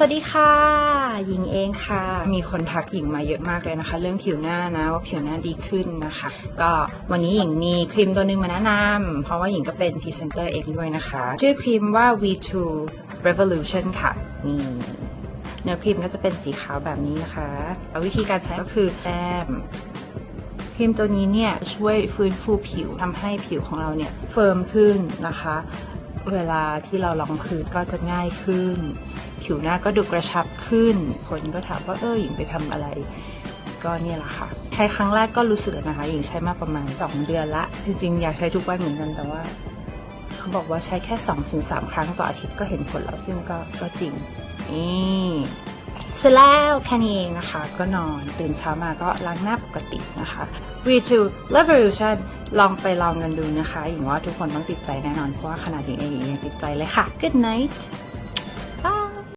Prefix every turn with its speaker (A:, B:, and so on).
A: สวัสดีค่ะ หญิงเองค่ะ มีคนทักหญิงมาเยอะมากเลยนะคะ เรื่องผิวหน้านะว่าผิวหน้าดีขึ้นนะคะ ก็วันนี้หญิงมีครีมตัวหนึงมาแนะนำเพราะว่าหญิงก็เป็นพรีเซนเตอร์เองด้วยนะคะ ชื่อครีมว่า V2 Revolution ค่ะนี่เนื้อครีมก็จะเป็นสีขาวแบบนี้นะคะแล้ววิธีการใช้ก็คือแต้มครีมตัวนี้เนี่ยช่วยฟื้นฟูผิวทำให้ผิวของเราเนี่ยเฟิร์มขึ้นนะคะ เวลาที่เราลองพื้นก็จะง่ายขึ้น ผิวหน้าก็ดูกระชับขึ้น คนก็ถามว่าเออหญิงไปทำอะไร ก็เนี่ยแหละค่ะ ใช้ครั้งแรกก็รู้สึกนะคะหญิงใช้มาประมาณ 2 เดือนละ จริงๆ อยากใช้ทุกวันเหมือนกันแต่ว่า เขาบอกว่าใช้แค่ 2-3 ครั้งต่ออาทิตย์ก็เห็นผลแล้วซึ่งก็ก็จริงนี่เสร็จแล้วแค่นี้เองนะคะ ก็นอนตื่นเช้ามาก็ล้างหน้าปกตินะคะ V2 Revolution ลองไปลองกันดูนะคะหญิงว่าทุกคนต้องติดใจแน่นอนเพราะว่าขนาดหญิงเองยังติดใจเลยค่ะ Good night